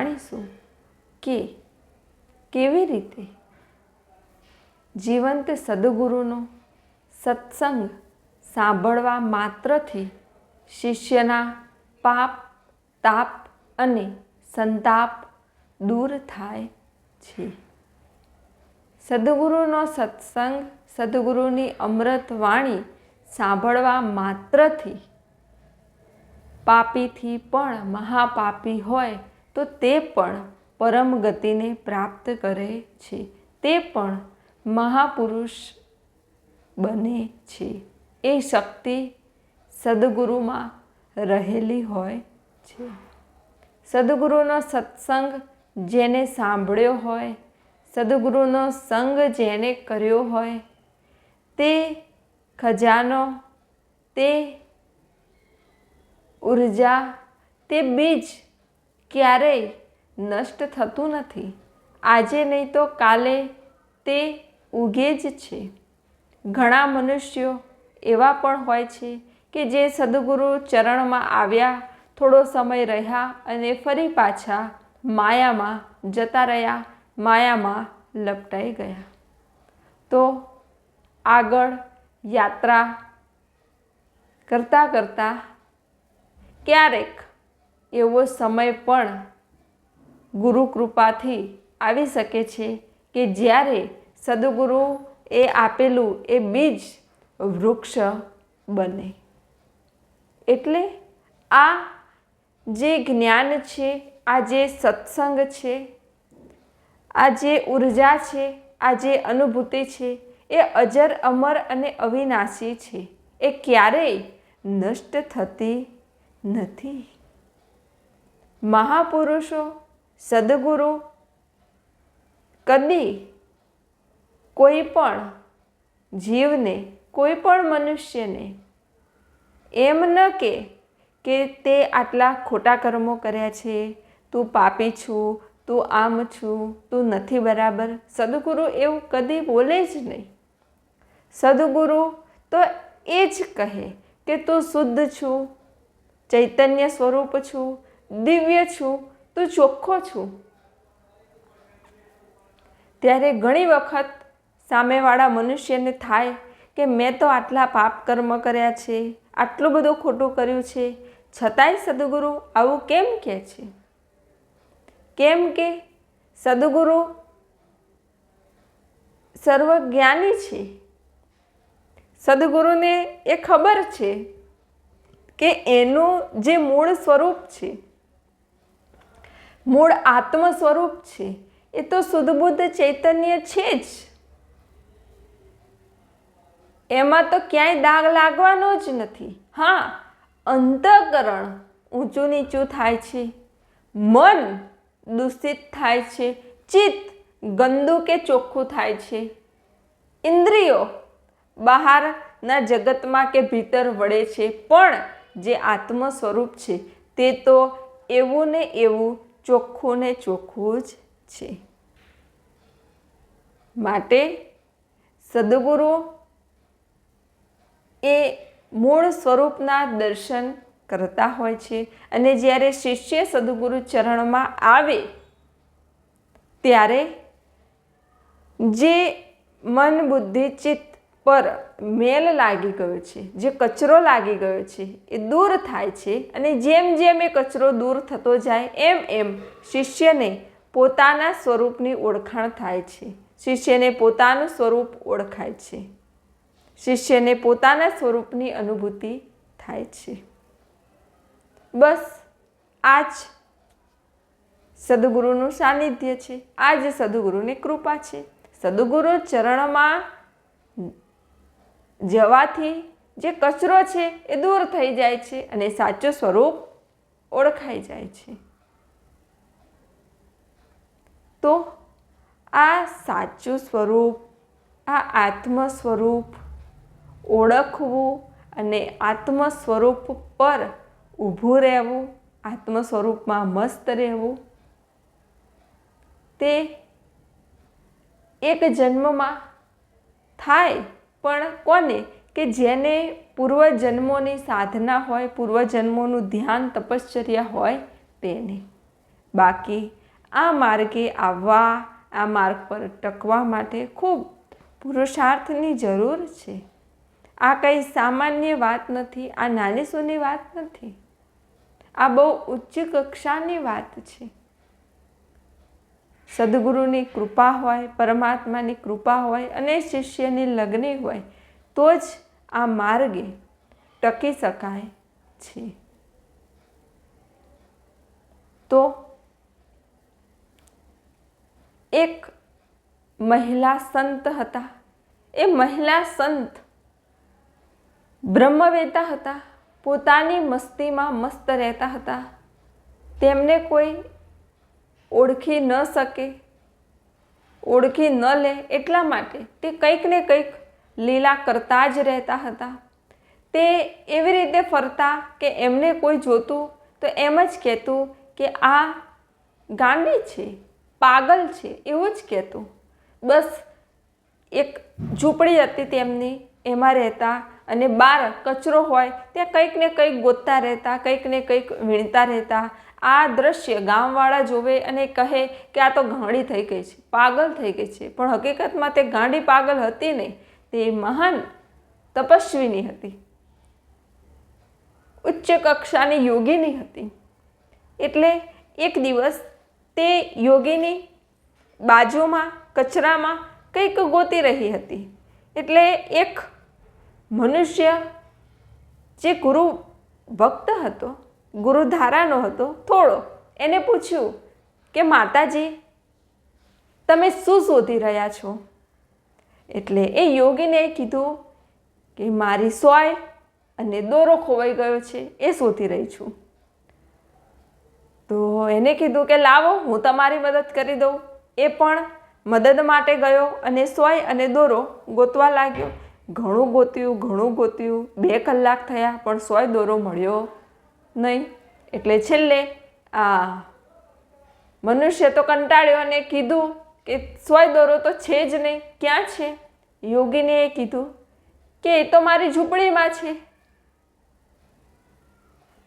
જાણીશું કે કેવી રીતે જીવંત સદગુરુનો સત્સંગ સાંભળવા માત્રથી શિષ્યના પાપ, તાપ અને સંતાપ દૂર થાય છે. સદગુરુનો સત્સંગ, સદગુરુની અમૃત વાણી સાંભળવા માત્રથી પાપીથી પણ મહાપાપી હોય તો તે પણ પરમ ગતિને પ્રાપ્ત કરે છે. તે પણ મહાપુરુષ બને છે. એ શક્તિ સદગુરુમાં રહેલી હોય છે. સદગુરુનો સત્સંગ જેને સાંભળ્યો હોય, સદગુરુનો સંગ જેને કર્યો હોય, તે ખજાનો, તે ઊર્જા, તે બીજ ક્યારેય નષ્ટ થતું નથી. આજે નહીં તો કાલે તે ઉગે જ છે. ઘણા મનુષ્યો એવા પણ હોય છે કે જે સદગુરુ ચરણમાં આવ્યા, થોડો સમય રહ્યા અને ફરી પાછા માયામાં જતા રહ્યા, માયામાં લપટાઈ ગયા. તો આગળ યાત્રા કરતાં કરતાં ક્યારેક એવો સમય પણ ગુરુ કૃપાથી આવી શકે છે કે જ્યારે સદગુરુ એ આપેલું એ બીજ વૃક્ષ બને. એટલે આ જે જ્ઞાન છે, આ જે સત્સંગ છે, આ જે ઊર્જા છે, આ જે અનુભૂતિ છે, એ અજર, અમર અને અવિનાશી છે. એ ક્યારેય નષ્ટ થતી નથી. મહાપુરુષો, સદગુરુ, કદી કોઈ પણ જીવને, કોઈ પણ મનુષ્યને એમ ન કે કે તે આટલા ખોટા કર્મો કર્યા છે, તું પાપી છું, તું આમ છું, તું નથી બરાબર. સદગુરુ એવું કદી બોલે જ નહીં. સદગુરુ તો એ જ કહે કે તું શુદ્ધ છું, ચૈતન્ય સ્વરૂપ છું દિવ્ય છું, તું ચોખ્ખો છું. ત્યારે ઘણી વખત સામેવાળા મનુષ્યને થાય કે મેં તો આટલા પાપ કર્મ કર્યા છે, આટલું બધું ખોટું કર્યું છે, છતાંય સદગુરુ આવું કેમ કહે છે? કેમ કે સદગુરુ સર્વજ્ઞાની છે. સદગુરુને એ ખબર છે કે એનું જે મૂળ સ્વરૂપ છે મૂળ આત્મ સ્વરૂપ છે. એ તો શુદ્ધબુદ્ધ ચૈતન્ય છે જ. એમાં તો ક્યાંય દાગ લાગવાનો જ નથી. હા, અંતઃકરણ ઊંચું નીચું થાય છે. મન દૂષિત થાય છે. ચિત્ત ગંદુ કે ચોખ્ખું થાય છે. ઇન્દ્રિયો બહારના જગતમાં કે ભીતર વળે છે. પણ જે આત્મ સ્વરૂપ છે, તે તો એવું ને એવું ચોખ્ખું ને ચોખ્ખું જ છે. માટે સદગુરુ એ મૂળ સ્વરૂપના દર્શન કરતા હોય છે. અને જ્યારે શિષ્ય સદગુરુ ચરણમાં આવે, ત્યારે જે મન બુદ્ધિ, ચિત્ત પર મેલ લાગી ગયો છે, જે કચરો લાગી ગયો છે, એ દૂર થાય છે અને જેમ જેમ એ કચરો દૂર થતો જાય, એમ એમ શિષ્યને પોતાના સ્વરૂપની ઓળખાણ થાય છે. શિષ્યને પોતાનું સ્વરૂપ ઓળખાય છે. શિષ્યને પોતાના સ્વરૂપની અનુભૂતિ થાય છે. બસ, આ જ સદગુરુનું સાનિધ્ય છે. આ જ સદગુરુની કૃપા છે. સદગુરુ ચરણમાં જવાથી જે કચરો છે એ દૂર થઈ જાય છે અને સાચું સ્વરૂપ ઓળખાઈ જાય છે. તો આ સાચું સ્વરૂપ, આ આત્મ સ્વરૂપ ઓળખવું અને આત્મ સ્વરૂપ પર ઊભું રહેવું આત્મ સ્વરૂપમાં મસ્ત રહેવું, તે એક જન્મમાં થાય પણ કોને? કે જેને પૂર્વજન્મોની સાધના હોય, પૂર્વજન્મોનું ધ્યાન, તપશ્ચર્યા હોય તેને. બાકી આ માર્ગે આવવા, આ માર્ગ પર ટકવા માટે ખૂબ પુરુષાર્થની જરૂર છે. આ કંઈ સામાન્ય વાત નથી, આ નાની સૂની વાત નથી. આ બહુ ઉચ્ચ કક્ષાની વાત છે. સદગુરુની કૃપા હોય, પરમાત્માની કૃપા હોય અને શિષ્યની લગ્ની હોય, તો જ આ માર્ગે ટકી શકાય છે. તો એક મહિલા સંત હતા. એ મહિલા સંત બ્રહ્મવેતા હતા. પોતાની મસ્તીમાં મસ્ત રહેતા હતા. તેમને કોઈ ઓળખી ન શકે, ઓળખી ન લે એટલા માટે તે કંઈક ને કંઈક લીલા કરતા જ રહેતા હતા. તે એવી રીતે ફરતા કે એમને કોઈ જોતું તો એમ જ કહેતું કે આ ગાંડી છે, પાગલ છે એવું જ કહેતું. બસ એક ઝૂંપડી હતી તેમની, એમાં રહેતા અને બહાર કચરો હોય ત્યાં કંઈક ને કંઈક ગોતતા રહેતા, કંઈક ને કંઈક વીણતા રહેતા આ દ્રશ્ય ગામવાળા જોવે અને કહે કે આ તો ગાંડી થઈ ગઈ છે, પાગલ થઈ ગઈ છે. પણ હકીકતમાં તે ગાંડી પાગલ હતી નહીં, તે મહાન તપસ્વીની હતી. ઉચ્ચ કક્ષાની યોગીની હતી. એટલે એક દિવસ તે યોગીની બાજુમાં, કચરામાં કંઈક ગોતી રહી હતી. એટલે એક મનુષ્ય જે ગુરુ ભક્ત હતો ગુરુધારાનો હતો, થોડો. એને પૂછ્યું કે, માતાજી, તમે શું શોધી રહ્યા છો? એટલે એ યોગીને કીધું કે, મારી સોય અને દોરો ખોવાઈ ગયો છે, એ શોધી રહી છું. તો એને કીધું કે, લાવો, હું તમારી મદદ કરી દઉં. એ પણ મદદ માટે ગયો અને સોય અને દોરો ગોતવા લાગ્યો. ઘણું ગોત્યું ઘણું ગોત્યું. બે કલાક થયા, પણ સોય દોરો મળ્યો. નહીં. એટલે છેલ્લે આ મનુષ્ય તો કંટાળ્યો અને કીધું કે સોય દોરો તો છે જ નહીં. ક્યાં છે? યોગીને એ કીધું કે એ તો મારી ઝૂંપડીમાં છે.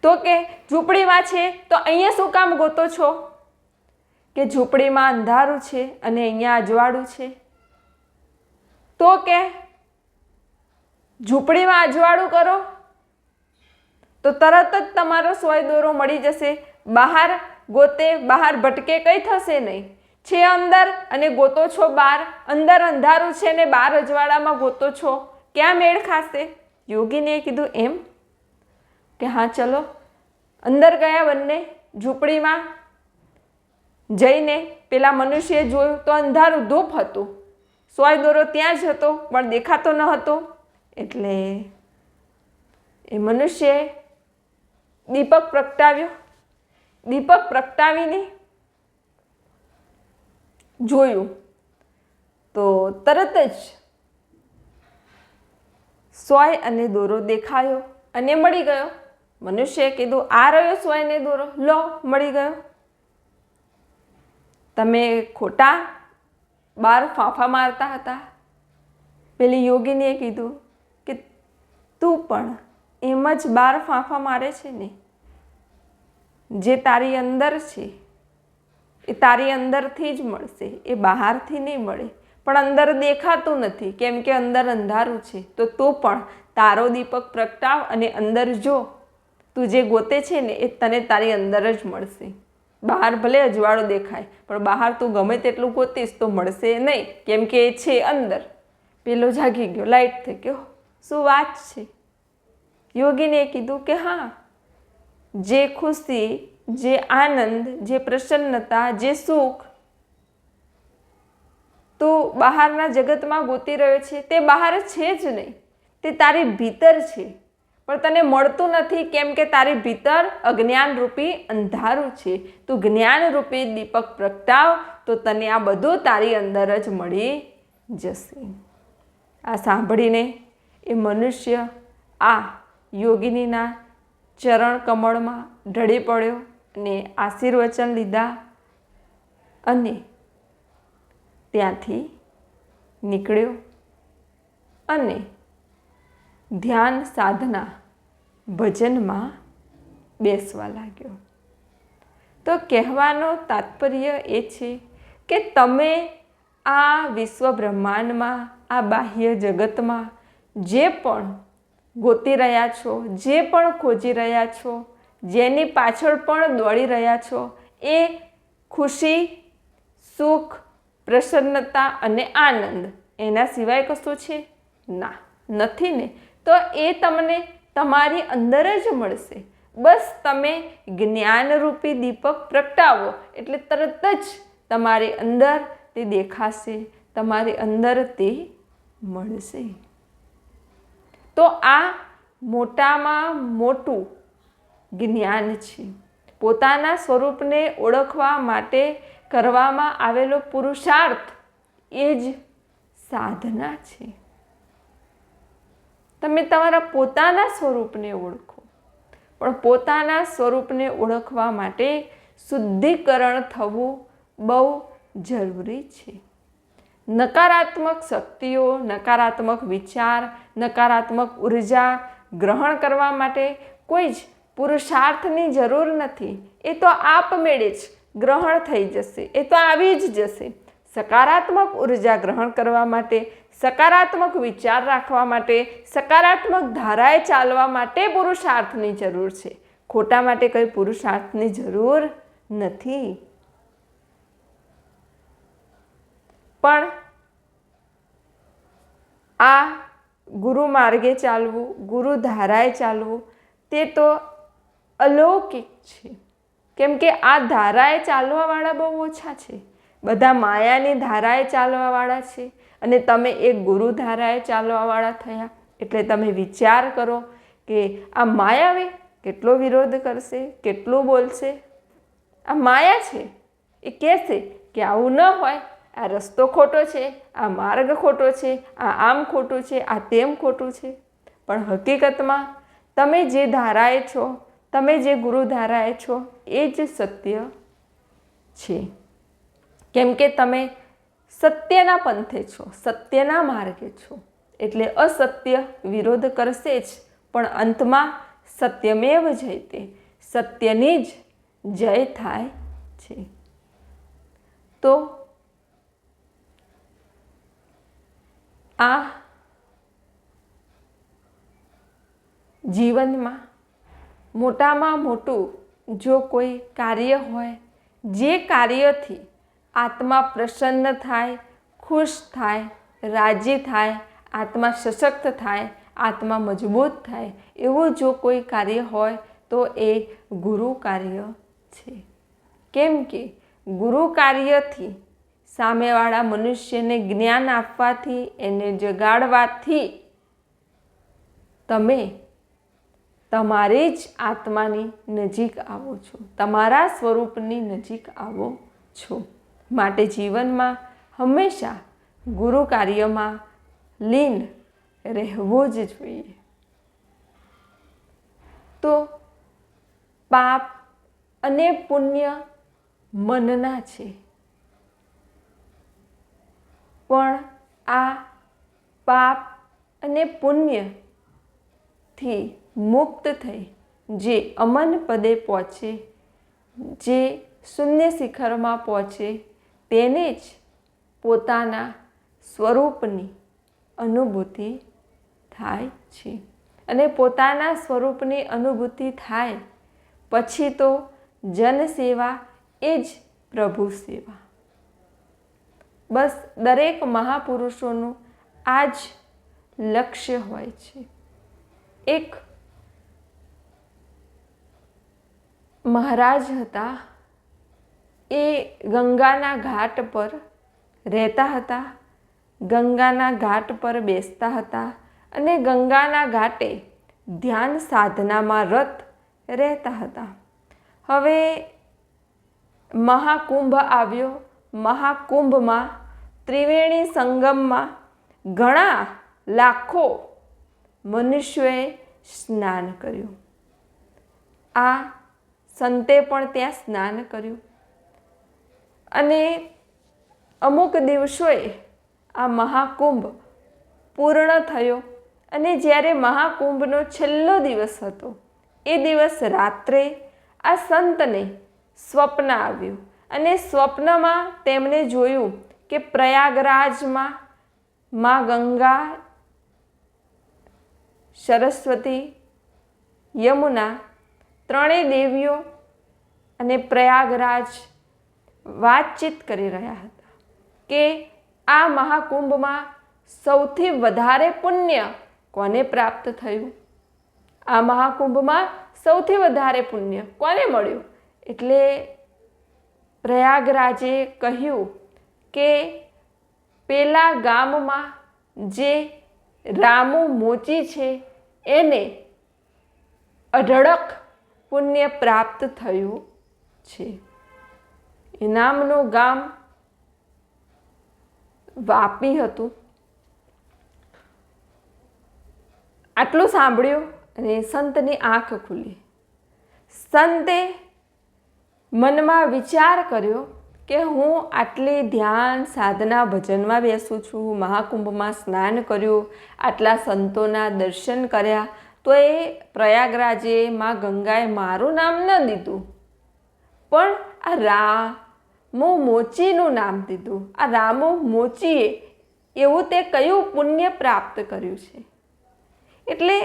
તો કે ઝૂંપડીમાં છે તો અહીંયા શું કામ ગોતો છો? કે ઝૂંપડીમાં અંધારું છે અને અહીંયા અજવાળું છે. તો કે ઝૂંપડીમાં અજવાળું કરો. તો તરત જ તમારો સોય દોરો મળી જશે. બહાર ગોતે બહાર ભટકે કંઈ થશે નહીં. છે અંદર અને ગોતો છો બહાર અંદર અંધારું છે ને બહાર અજવાળામાં ગોતો છો. ક્યાં મેળ ખાશે? યોગીને કીધું એમ. કે હા, ચલો. અંદર ગયા બંને ઝૂંપડીમાં જઈને પેલા મનુષ્યએ જોયું તો અંધારું ધૂપ હતું. સોય દોરો ત્યાં જ હતો, પણ દેખાતો ન હતો. એટલે એ મનુષ્યએ દીપક પ્રગટાવ્યો. દીપક પ્રગટાવીને જોયું. તો તરત જ સોય અને દોરો દેખાયો અને મળી ગયો. મનુષ્યએ કીધું, આ રહ્યો સોય ને દોરો. લો, મળી ગયો. તમે ખોટા બાર ફાંફા મારતા હતા. પેલી યોગીનીએ કીધું કે તું પણ એમ જ બાર ફાંફા મારે છે ને. જે તારી અંદર છે, એ તારી અંદરથી જ મળશે. એ બહારથી નહીં મળે. પણ અંદર દેખાતું નથી. કેમ કે અંદર અંધારું છે. તો તું પણ તારો દીપક પ્રગટાવ અને અંદર જો. તું જે ગોતે છે ને, એ તને તારી અંદર જ મળશે. બહાર ભલે અજવાળો દેખાય, પણ બહાર તું ગમે તેટલું ગોતીશ તો મળશે નહીં. કેમ કે એ છે અંદર. પેલો જાગી ગયો, લાઈટ થઈ ગયો. શું વાત છે? યોગીને કીધું કે હા, જે ખુશી, જે આનંદ, જે પ્રસન્નતા, જે સુખ તું બહારના જગતમાં ગોતી રહ્યો છે, તે બહાર છે જ નહીં. તે તારી ભીતર છે. પણ તને મળતું નથી કેમ કે તારી ભીતર અજ્ઞાનરૂપી અંધારું છે. તું જ્ઞાનરૂપી દીપક પ્રગટાવ, તો તને આ બધું તારી અંદર જ મળી જશે. આ સાંભળીને એ મનુષ્ય આ યોગિનીના ચરણ કમળમાં ઢળી પડ્યો અને આશીર્વચન લીધા અને ત્યાંથી નીકળ્યો અને ધ્યાન સાધના ભજનમાં બેસવા લાગ્યો. તો કહેવાનો તાત્પર્ય એ છે કે તમે આ વિશ્વ બ્રહ્માંડમાં આ બાહ્ય જગતમાં જે પણ ગોતી રહ્યા છો, જે પણ ખોજી રહ્યા છો, જેની પાછળ પણ દોડી રહ્યા છો, એ ખુશી, સુખ, પ્રસન્નતા અને આનંદ. એના સિવાય કશું છે? ના, નથી ને? તો એ તમને તમારી અંદર જ મળશે. બસ તમે જ્ઞાનરૂપી દીપક પ્રગટાવો, એટલે તરત જ તમારી અંદર તે દેખાશે, તમારી અંદર તે મળશે. તો આ મોટામાં મોટું જ્ઞાન છે. પોતાના સ્વરૂપને ઓળખવા માટે કરવામાં આવેલો પુરુષાર્થ એ જ સાધના છે. તમે તમારા પોતાના સ્વરૂપને ઓળખો. પણ પોતાના સ્વરૂપને ઓળખવા માટે શુદ્ધિકરણ થવું બહુ જરૂરી છે. નકારાત્મક શક્તિઓ, નકારાત્મક વિચાર, નકારાત્મક ઊર્જા ગ્રહણ કરવા માટે કોઈ જ પુરુષાર્થની જરૂર નથી. એ તો આપમેળે જ ગ્રહણ થઈ જશે. એ તો આવી જ જશે. સકારાત્મક ઊર્જા ગ્રહણ કરવા માટે, સકારાત્મક વિચાર રાખવા માટે, સકારાત્મક ધારાએ ચાલવા માટે પુરુષાર્થની જરૂર છે. ખોટા માટે કંઈ પુરુષાર્થની જરૂર નથી. પણ આ ગુરુ માર્ગે ચાલવું, ગુરુ ધારાએ ચાલવું તે તો અલૌકિક છે. કેમ કે આ ધારાએ ચાલવાવાળા બહુ ઓછા છે. બધા માયાની ધારાએ ચાલવાવાળા છે અને તમે એક ગુરુ ધારાએ ચાલવાવાળા થયા એટલે તમે વિચાર કરો કે આ માયાવે કેટલો વિરોધ કરશે, કેટલું બોલશે? આ માયા છે. એ કહેશે કે આવું ન હોય. આ રસ્તો ખોટો છે, આ માર્ગ ખોટો છે, આ આમ ખોટું છે, આ તેમ ખોટું છે. પણ હકીકતમાં તમે જે ધારાએ છો, તમે જે ગુરુ ધારાએ છો, એ જ સત્ય છે. કેમ કે તમે સત્યના પંથે છો, સત્યના માર્ગે છો. એટલે અસત્ય વિરોધ કરશે જ, પણ અંતમાં સત્યમેવ જયતે સત્યની જ જય થાય છે. તો આ જીવનમાં મોટામાં મોટું જો કોઈ કાર્ય હોય, જે કાર્યથી આત્મા પ્રસન્ન થાય, ખુશ થાય, રાજી થાય, આત્મા સશક્ત થાય, આત્મા મજબૂત થાય, એવું જો કોઈ કાર્ય હોય, તો એ ગુરુ કાર્ય છે. કેમ કે ગુરુ કાર્યથી સામેવાળા મનુષ્યને જ્ઞાન આપવાથી, એને જગાડવાથી તમે તમારી જ આત્માની નજીક આવો છો. તમારા સ્વરૂપની નજીક આવો છો. માટે જીવનમાં હંમેશા ગુરુ કાર્યમાં લીન રહેવું જ જોઈએ. તો પાપ અને પુણ્ય મનના છે. પણ આ પાપ અને પુણ્યથી મુક્ત થઈ, જે અમન પદે પહોંચે, જે શૂન્ય શિખરમાં પહોંચે, તેને જ પોતાના સ્વરૂપની અનુભૂતિ થાય છે. અને પોતાના સ્વરૂપની અનુભૂતિ થાય, પછી તો જનસેવા એ જ પ્રભુ સેવા. બસ દરેક મહાપુરુષોનું આ જ લક્ષ્ય હોય છે. એક મહારાજ હતા. એ ગંગાના ઘાટ પર રહેતા હતા. ગંગાના ઘાટ પર બેસતા હતા અને ગંગાના ઘાટે ધ્યાન સાધનામાં રત રહેતા હતા. હવે મહાકુંભ આવ્યો. મહાકુંભમાં ત્રિવેણી સંગમમાં ઘણા લાખો મનુષ્યોએ સ્નાન કર્યું. આ સંતે પણ ત્યાં સ્નાન કર્યું. અને અમુક દિવસોએ આ મહાકુંભ પૂર્ણ થયો. અને જ્યારે મહાકુંભનો છેલ્લો દિવસ હતો, એ દિવસ રાત્રે આ સંતને સ્વપ્ન આવ્યું. અને સ્વપ્નમાં તેમણે જોયું કે પ્રયાગરાજમાં માં ગંગા, સરસ્વતી, યમુના ત્રણેય દેવીઓ અને પ્રયાગરાજ વાતચીત કરી રહ્યા હતા કે આ મહાકુંભમાં સૌથી વધારે પુણ્ય કોને પ્રાપ્ત થયું? આ મહાકુંભમાં સૌથી વધારે પુણ્ય કોને મળ્યું? એટલે પ્રયાગરાજે કહ્યું કે પેલા ગામમાં જે રામુ મોચી છે, એને અઢળક પુણ્ય પ્રાપ્ત થયું છે. એ નામનું ગામ વાપી હતું. આટલું સાંભળ્યું અને સંતની આંખ ખુલી. સંતે મનમાં વિચાર કર્યો કે હું આટલી ધ્યાન સાધના ભજનમાં બેસું છું મહાકુંભમાં સ્નાન કર્યું, આટલા સંતોના દર્શન કર્યા, તો એ પ્રયાગરાજે માં ગંગાએ મારું નામ ન દીધું. પણ આ રામો મોચીનું નામ દીધું. આ રામો મોચીએ એવું તે કયું પુણ્ય પ્રાપ્ત કર્યું છે? એટલે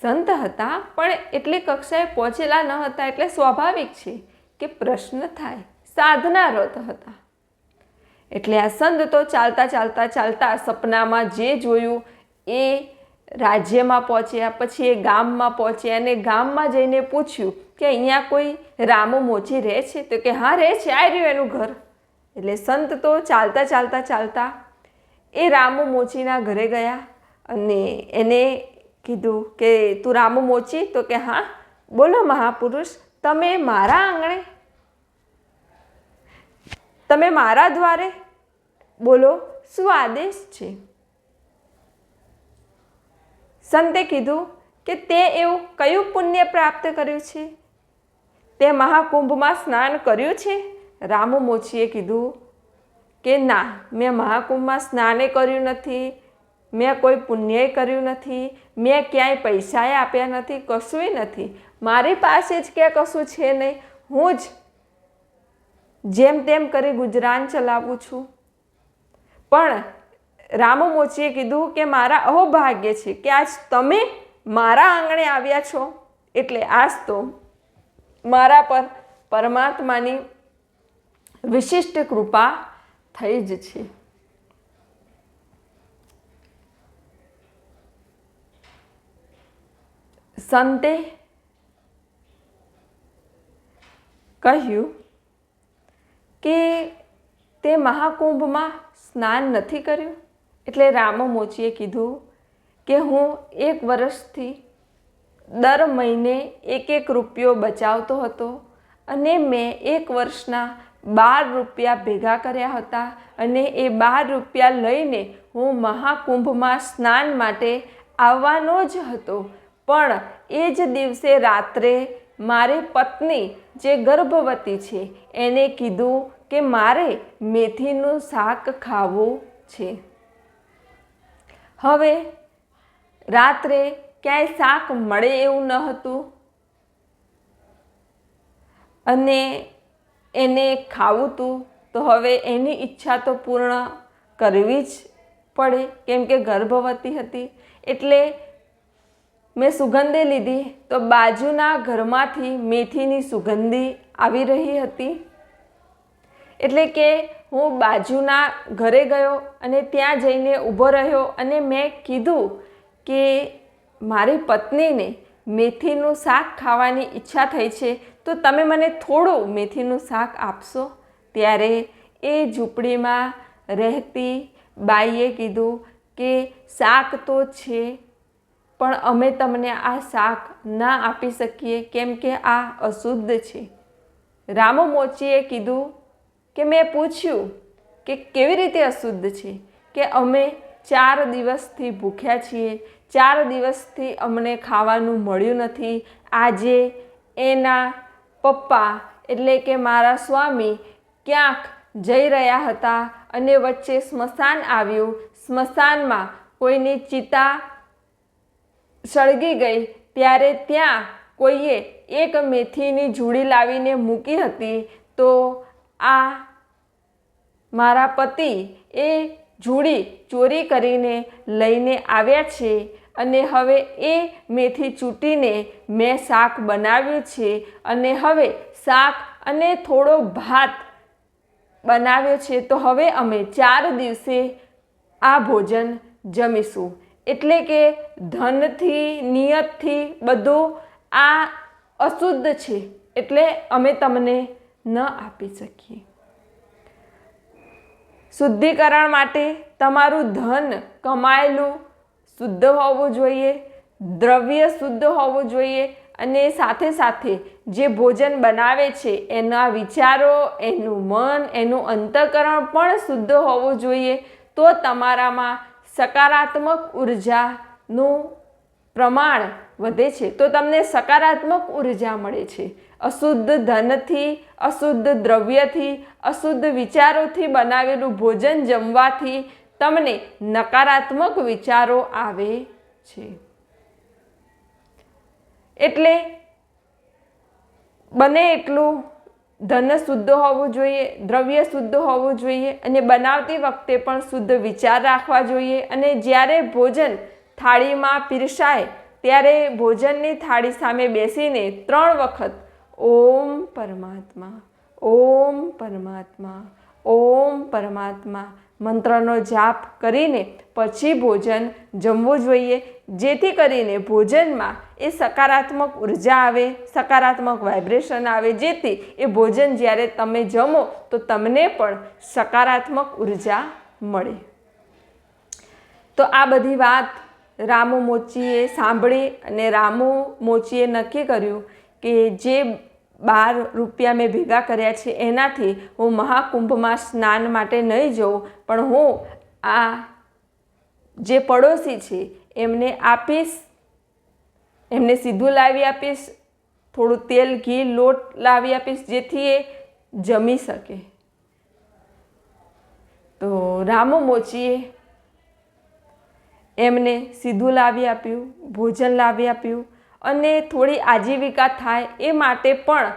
સંત હતા, પણ એટલી કક્ષાએ પહોંચેલા ન હતા, એટલે સ્વાભાવિક છે કે પ્રશ્ન થાય. સાધનારત હતા. એટલે આ સંત તો ચાલતા ચાલતા ચાલતા સપનામાં જે જોયું એ રાજ્યમાં પહોંચ્યા, પછી એ ગામમાં પહોંચ્યા અને ગામમાં જઈને પૂછ્યું કે અહીંયા કોઈ રામો મોચી રહે છે? તો કે હા, રહે છે આ રહ્યું એનું ઘર. એટલે સંત તો ચાલતા ચાલતા ચાલતા એ રામો મોચીના ઘરે ગયા અને એને કીધું કે, તું રામો મોચી તો કે, હા. બોલો, મહાપુરુષ, તમે મારા આંગણે તમે મારા દ્વારે? બોલો, શું આદેશ છે? સંતે કીધું કે તે એવું કયું પુણ્ય પ્રાપ્ત કર્યું છે? તે મહાકુંભમાં સ્નાન કર્યું છે? રામુ મોચીએ કીધું કે ના, મેં મહાકુંભમાં સ્નાને કર્યું નથી, મેં કોઈ પુણ્યય કર્યું નથી, મેં ક્યાંય પૈસાએ આપ્યા નથી, કશુંય નથી. મારી પાસે જ ક્યાં કશું છે નહીં? હું જ જેમ તેમ કરી ગુજરાન ચલાવું છું. પણ રામો મોચીએ કીધું કે મારા અહોભાગ્ય છે કે આજ તમે મારા આંગણે આવ્યા છો. એટલે આજ તો મારા પર પરમાત્માની વિશિષ્ટ કૃપા થઈ જ છે. સંતે કહ્યું કે તે મહાકુંભમાં સ્નાન નથી કર્યું? એટલે રામો મોચીએ કીધું કે હું એક વર્ષથી દર મહિને એક એક રૂપિયો બચાવતો હતો અને મેં એક વર્ષના બાર રૂપિયા ભેગા કર્યા હતા અને એ બાર રૂપિયા લઈને હું મહાકુંભમાં સ્નાન માટે આવવાનો જ હતો. પણ એ જ દિવસે રાત્રે મારી પત્ની જે ગર્ભવતી છે, એને કીધું કે મારે મેથીનું શાક ખાવું છે. હવે રાત્રે ક્યાંય શાક મળે એવું ન હતું? અને એને ખાવું હતું તો હવે એની ઈચ્છા તો પૂર્ણ કરવી જ પડે, કેમ કે ગર્ભવતી હતી. એટલે મેં સુગંધી લીધી તો બાજુના ઘરમાંથી મેથીની સુગંધી આવી રહી હતી. એટલે કે હું બાજુના ઘરે ગયો અને ત્યાં જઈને ઊભો રહ્યો અને મેં કીધું કે મારી પત્નીને મેથીનું શાક ખાવાની ઈચ્છા થઈ છે, તો તમે મને થોડું મેથીનું શાક આપશો? ત્યારે એ ઝૂંપડીમાં રહેતી બાઈએ કીધું કે શાક તો છે પણ અમે તમને આ શાક ના આપી શકીએ કેમ કે આ અશુદ્ધ છે. રામો મોચીએ કીધું કે મેં પૂછ્યું કે કેવી રીતે અશુદ્ધ છે કે અમે ચાર દિવસથી ભૂખ્યા છીએ, ચાર દિવસથી અમને ખાવાનું મળ્યું નથી. આજે એના પપ્પા એટલે કે મારા સ્વામી ક્યાંક જઈ રહ્યા હતા અને વચ્ચે સ્મશાન આવ્યું. સ્મશાનમાં કોઈની ચિતા સળગી ગઈ ત્યારે ત્યાં કોઈએ એક મેથીની જુડી લાવીને મૂકી હતી તો આ મારા પતિ એ જુડી ચોરી કરીને લઈને આવ્યા છે અને હવે એ મેથી ચૂંટીને મેં શાક બનાવ્યું છે અને હવે શાક અને થોડો ભાત બનાવ્યો છે તો હવે અમે ચાર દિવસે આ ભોજન જમીશું. એટલે કે ધનથી, નિયતથી બધું આ અશુદ્ધ છે. એટલે અમે તમને ન આપી શકીએ. શુદ્ધિકરણ માટે તમારું ધન કમાયેલું શુદ્ધ હોવું જોઈએ, દ્રવ્ય શુદ્ધ હોવું જોઈએ અને સાથે સાથે જે ભોજન બનાવે છે એના વિચારો, એનું મન, એનું અંતઃકરણ પણ શુદ્ધ હોવું જોઈએ. તો તમારામાં સકારાત્મક ઉર્જાનું પ્રમાણ વધે છે, તો તમને સકારાત્મક ઊર્જા મળે છે. અશુદ્ધ ધનથી, અશુદ્ધ દ્રવ્યથી, અશુદ્ધ વિચારોથી બનાવેલું ભોજન જમવાથી તમને નકારાત્મક વિચારો આવે છે. એટલે બને એટલું ધન શુદ્ધ હોવું જોઈએ, દ્રવ્ય શુદ્ધ હોવું જોઈએ અને બનાવતી વખતે પણ શુદ્ધ વિચાર રાખવા જોઈએ. અને જ્યારે ભોજન થાળીમાં પીરસાય, ત્યારે ભોજનની થાળી સામે બેસીને ત્રણ વખત ઓમ પરમાત્મા ઓમ પરમાત્મા ઓમ પરમાત્મા મંત્રનો જાપ કરીને પછી ભોજન જમવું જોઈએ. જેથી કરીને ભોજનમાં એ સકારાત્મક ઊર્જા આવે, સકારાત્મક વાઇબ્રેશન આવે. જેથી એ ભોજન જ્યારે તમે જમો તો તમને પણ સકારાત્મક ઊર્જા મળે. તો આ બધી વાત રામુ મોચીએ સાંભળી અને રામુ મોચીએ નક્કી કર્યું કે જે બાર રૂપિયા મેં ભેગા કર્યા છે, એનાથી હું મહાકુંભમાં સ્નાન માટે નહીં જઉં, પણ હું આ જે પડોશી છે, એમને આપીશ, એમને સીધું લાવી આપીશ, થોડું તેલ, ઘી, લોટ લાવી આપીશ, જેથી એ જમી શકે. તો રામુ મોચીએ એમને સીધું લાવી આપ્યું, ભોજન લાવી આપ્યું અને થોડી આજીવિકા થાય એ માટે પણ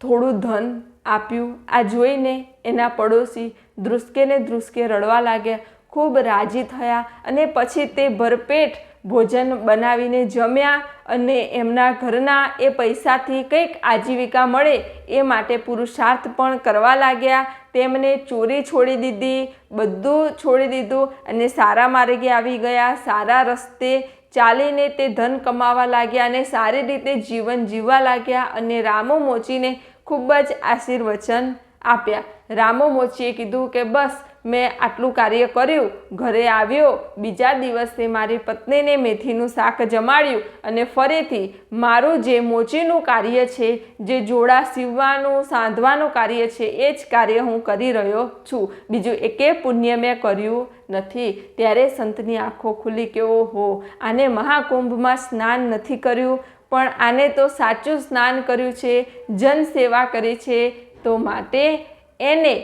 થોડું ધન આપ્યું. આ જોઈને એના પડોશી ધ્રુસકે ને ધ્રુસકે રડવા લાગ્યા. ખૂબ રાજી થયા અને પછી તે ભરપેટ ભોજન બનાવીને જમ્યા અને એમના ઘરના એ પૈસાથી કંઈક આજીવિકા મળે એ માટે પુરુષાર્થ પણ કરવા લાગ્યા. તેમને ચોરી છોડી દીધી, બધું છોડી દીધું અને સારા માર્ગે આવી ગયા. સારા રસ્તે ચાલીને તે ધન કમાવા લાગ્યા અને સારી રીતે જીવન જીવવા લાગ્યા અને રામો મોચીને ખૂબ જ આશીર્વચન આપ્યા. રામો મોચીએ કીધું કે બસ મેં આટલું કાર્ય કર્યું, ઘરે આવ્યો, બીજા દિવસે મારી પત્નીને મેથીનું શાક જમાડ્યું અને ફરીથી મારું જે મોચીનું કાર્ય છે, જે જોડા સીવવાનું, સાંધવાનું કાર્ય છે, એ જ કાર્ય હું કરી રહ્યો છું. બીજું એકે પુણ્ય મેં કર્યું નથી. ત્યારે સંતની આંખો ખુલી કે ઓહો, આને મહાકુંભમાં સ્નાન નથી કર્યું, પણ આને તો સાચું સ્નાન કર્યું છે જન સેવા કરી છે, તો માટે એને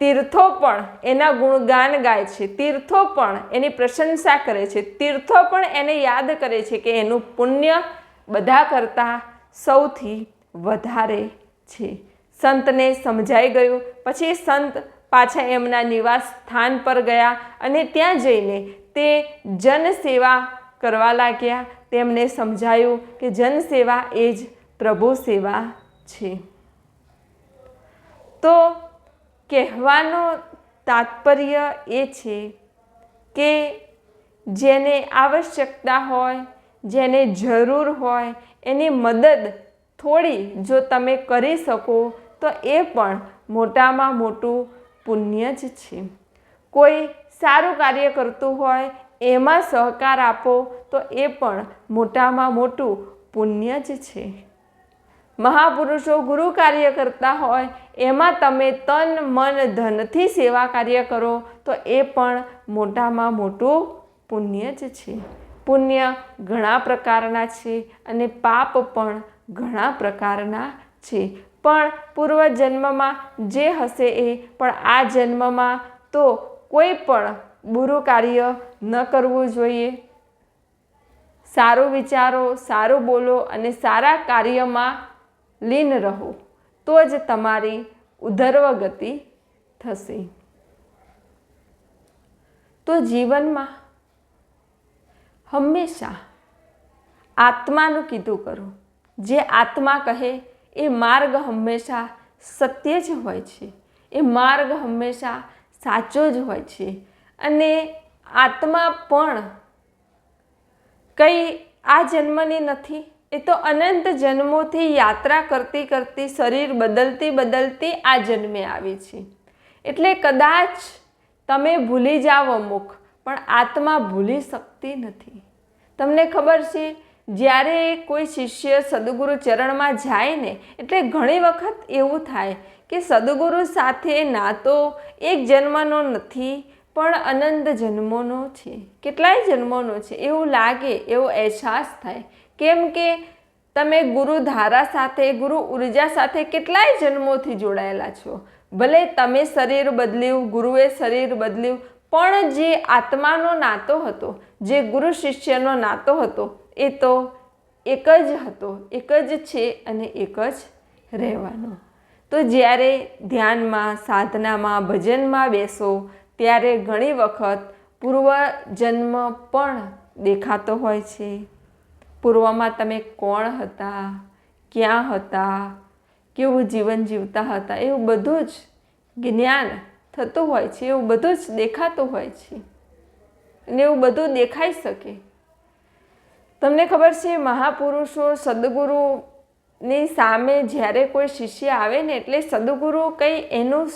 તીર્થો પણ એના ગુણગાન ગાય છે. તીર્થો પણ એની પ્રશંસા કરે છે. તીર્થો પણ એને યાદ કરે છે કે એનું પુણ્ય બધા કરતાં સૌથી વધારે છે. સંતને સમજાઈ ગયું. પછી સંત પાછા એમના નિવાસ સ્થાન પર ગયા અને ત્યાં જઈને તે જનસેવા કરવા લાગ્યા. તેમને સમજાયું કે જનસેવા એ જ પ્રભુ સેવા છે. તો કહેવાનો તાત્પર્ય એ છે કે જેને આવશ્યકતા હોય, જેને જરૂર હોય, એની મદદ થોડી જો તમે કરી શકો, તો એ પણ મોટામાં મોટું પુણ્ય જ છે. કોઈ સારું કાર્ય કરતું હોય, એમાં સહકાર આપો, તો એ પણ મોટામાં મોટું પુણ્ય જ છે. મહાપુરુષો ગુરુ કાર્ય કરતા હોય, એમાં તમે તન, મન, ધનથી સેવા કાર્ય કરો, તો એ પણ મોટામાં મોટું પુણ્ય જ છે. પુણ્ય ઘણા પ્રકારના છે અને પાપ પણ ઘણા પ્રકારના છે. પણ પૂર્વજન્મમાં જે હશે એ, પણ આ જન્મમાં તો કોઈ પણ બુરું કાર્ય ન કરવું જોઈએ. સારું વિચારો, સારું બોલો અને સારા કાર્યમાં લીન રહો, તો જ તમારી ઉધર્વ ગતિ થશે. તો જીવનમાં હંમેશા આત્માનું કીધું કરો. જે આત્મા કહે, એ માર્ગ હંમેશા સત્ય જ હોય છે. એ માર્ગ હંમેશા સાચો જ હોય છે. અને આત્મા પણ કંઈ આ જન્મની નથી એ તો અનંત જન્મોથી યાત્રા કરતી કરતી, શરીર બદલતી બદલતી આ જન્મે આવી છે. એટલે કદાચ તમે ભૂલી જાઓ અમુક, પણ આત્મા ભૂલી શકતી નથી. તમને ખબર છે, જ્યારે કોઈ શિષ્ય સદગુરુ ચરણમાં જાય ને, એટલે ઘણી વખત એવું થાય કે સદગુરુ સાથે ના તો એક જન્મનો નથી, પણ અનંત જન્મોનો છે. કેટલાય જન્મોનો છે. એવું લાગે, એવો અહેસાસ થાય કેમ કે તમે ગુરુ ધારા સાથે, ગુરુ ઊર્જા સાથે કેટલાય જન્મોથી જોડાયેલા છો. ભલે તમે શરીર બદલ્યું, ગુરુએ શરીર બદલ્યું, પણ જે આત્માનો નાતો હતો, જે ગુરુ શિષ્યનો નાતો હતો, એ તો એક જ હતો, એક જ છે અને એક જ રહેવાનો. તો જ્યારે ધ્યાનમાં, સાધનામાં, ભજનમાં બેસો, ત્યારે ઘણી વખત પૂર્વજન્મ પણ દેખાતો હોય છે. પૂર્વમાં તમે કોણ હતા, ક્યાં હતા, કેવું જીવન જીવતા હતા, એવું બધું જ જ્ઞાન થતું હોય છે, એવું બધું જ દેખાતું હોય છે. અને એવું બધું દેખાઈ શકે. તમને ખબર છે, મહાપુરુષો, સદગુરુની સામે જ્યારે કોઈ શિષ્ય આવે ને એટલે સદગુરુ કંઈ એનું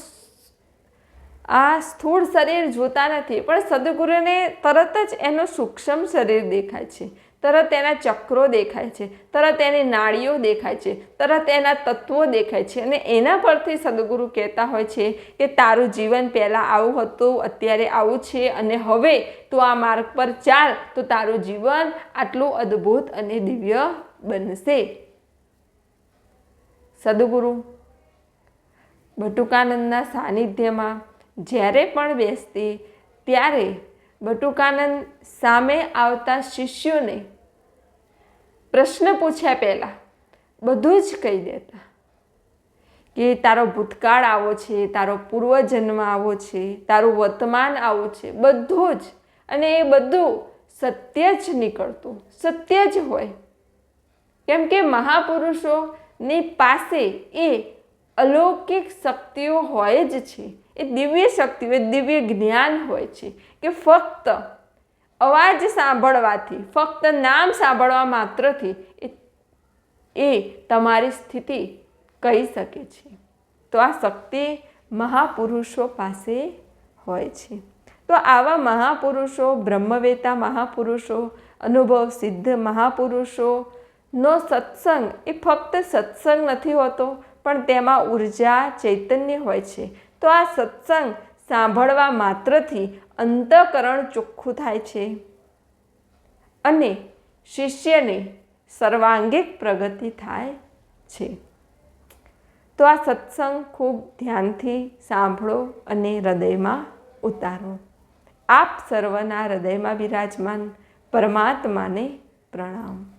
આ સ્થૂળ શરીર જોતા નથી, પણ સદગુરુને તરત જ એનું સૂક્ષ્મ શરીર દેખાય છે. તરત એના ચક્રો દેખાય છે, તરત એની નાળીઓ દેખાય છે, તરત એના તત્વો દેખાય છે અને એના પરથી સદગુરુ કહેતા હોય છે કે તારું જીવન પહેલાં આવું હતું, અત્યારે આવું છે અને હવે તું આ માર્ગ પર ચાલ, તો તારું જીવન આટલું અદ્ભુત અને દિવ્ય બનશે. સદગુરુ, બટુકાનંદના સાનિધ્યમાં જ્યારે પણ બેસતી, ત્યારે બટુકાનંદ સામે આવતા શિષ્યોને પ્રશ્ન પૂછ્યા પહેલાં. બધું જ કહી દેતા. કે તારો ભૂતકાળ આવો છે, તારો પૂર્વજન્મ આવો છે, તારું વર્તમાન આવું છે, બધું જ. અને એ બધું સત્ય જ નીકળતું, સત્ય જ હોય. કેમ કે મહાપુરુષોની પાસે એ અલૌકિક શક્તિઓ હોય જ છે. એ દિવ્ય શક્તિઓ દિવ્ય જ્ઞાન હોય છે કે ફક્ત અવાજ સાંભળવાથી, ફક્ત નામ સાંભળવા માત્રથી એ તમારી સ્થિતિ કહી શકે છે. તો આ શક્તિ મહાપુરુષો પાસે હોય છે. તો આવા મહાપુરુષો, બ્રહ્મવેતા મહાપુરુષો, અનુભવ સિદ્ધ મહાપુરુષોનો સત્સંગ એ ફક્ત સત્સંગ નથી હોતો, પણ તેમાં ઊર્જા, ચૈતન્ય હોય છે. તો આ સત્સંગ સાંભળવા માત્રથી અંતકરણ ચોખ્ખું થાય છે. અને શિષ્યને સર્વાંગિક પ્રગતિ થાય છે. તો આ સત્સંગ ખૂબ ધ્યાનથી સાંભળો અને હૃદયમાં ઉતારો. આપ સર્વના હૃદયમાં બિરાજમાન પરમાત્માને પ્રણામ.